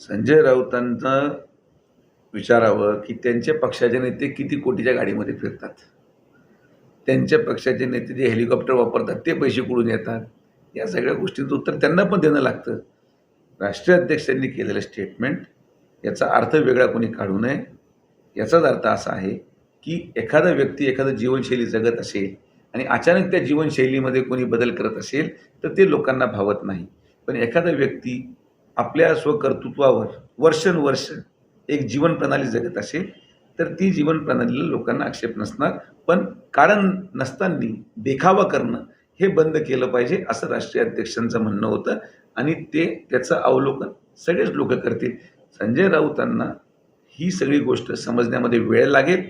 संजय राऊतांचं विचारावं की त्यांच्या पक्षाचे नेते किती कोटीच्या गाडीमध्ये फिरतात. त्यांच्या पक्षाचे नेते जे हेलिकॉप्टर वापरतात ते पैसे कुठून येतात? या सगळ्या गोष्टींचं उत्तर त्यांना पण देणं लागतं. राष्ट्रीय अध्यक्षांनी केलेलं स्टेटमेंट याचा अर्थ वेगळा कोणी काढू नये. याचाच अर्थ असा आहे की एखादा व्यक्ती एखादं जीवनशैली जगत असेल आणि अचानक त्या जीवनशैलीमध्ये कोणी बदल करत असेल तर ते लोकांना भावत नाही. पण एखादा व्यक्ती आपल्या स्वकर्तृत्वावर वर्षानुवर्ष एक जीवन प्रणाली जगत असेल तर ती जीवन प्रणालीला लोकांना आक्षेप नसणार. पण कारण नसताना देखावा करणं हे बंद केलं पाहिजे असं राष्ट्रीय अध्यक्षांचं म्हणणं होतं. आणि ते त्याचं अवलोकन सगळेच लोक करतील. संजय राऊतांना ही सगळी गोष्ट समजण्यामध्ये वेळ लागेल.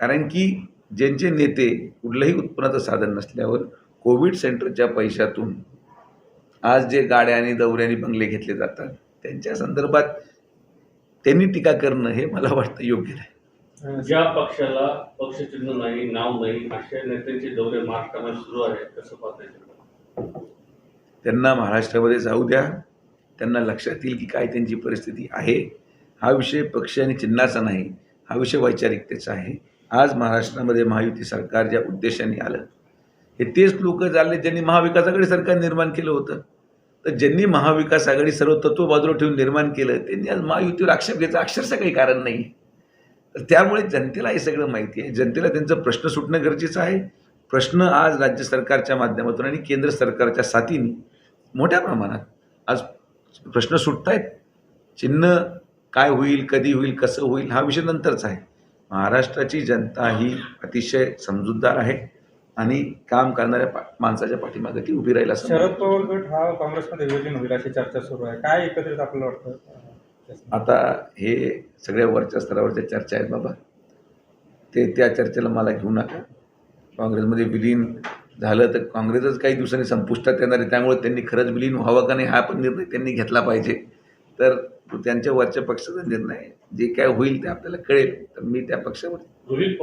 कारण की ज्यांचे नेते कुठलंही उत्पन्नाचं साधन नसल्यावर कोविड सेंटरच्या पैशातून आज जे गाड्या आणि दौऱ्याने बंगले घेतले जातात त्यांच्या संदर्भात त्यांनी टीका करणं हे मला वाटतं योग्य नाही. ज्या पक्षाला पक्षचिन्ह नाही नाव नाही अशा नेत्यांचे दौरे महाराष्ट्रामध्ये सुरू आहेत कसं पाहता त्यांना महाराष्ट्रामध्ये जाऊ द्या. त्यांना लक्षात येईल की काय त्यांची परिस्थिती आहे. हा विषय पक्ष आणि चिन्हाचा नाही हा विषय वैचारिकतेचा आहे. आज महाराष्ट्रामध्ये महायुती सरकार ज्या उद्देशाने आलं हे तेच लोक झाले ज्यांनी महाविकास आघाडी सरकार निर्माण केलं होतं. तर ज्यांनी महाविकास आघाडी सर्व तत्व बाजूला ठेवून निर्माण केलं त्यांनी आज महायुतीवर आक्षेप घ्यायचं अक्षरशः काही कारण नाही. तर त्यामुळे जनतेला हे सगळं माहिती आहे. जनतेला त्यांचा प्रश्न सुटणं गरजेचं आहे. प्रश्न आज राज्य सरकारच्या माध्यमातून आणि केंद्र सरकारच्या साथीने मोठ्या प्रमाणात आज प्रश्न सुटत आहेत चिन्ह काय होईल कधी होईल कसं होईल हा विषय नंतरचा आहे. महाराष्ट्राची जनता ही अतिशय समजूतदार आहे. आणि काम करणाऱ्या पा माणसाच्या पाठीमागे ती उभी राहील असं शरद. पवार गट हा काँग्रेसमध्ये विलीन होईल अशी चर्चा सुरू आहे. काय एकत्रित आपल्याला वाटतं? आता हे सगळ्या वरच्या स्तरावरच्या चर्चा आहेत बाबा. ते त्या चर्चेला मला घेऊ नका. काँग्रेसमध्ये विलीन झालं तर काँग्रेसच काही दिवसांनी संपुष्टात येणार आहे. त्यामुळे त्यांनी खरंच विलीन व्हावं का नाही हा पण निर्णय त्यांनी घेतला पाहिजे. तर तो त्यांच्या वरच्या पक्षाचा निर्णय आहे. जे काय होईल ते आपल्याला कळेल. तर मी त्या पक्षावर रोहित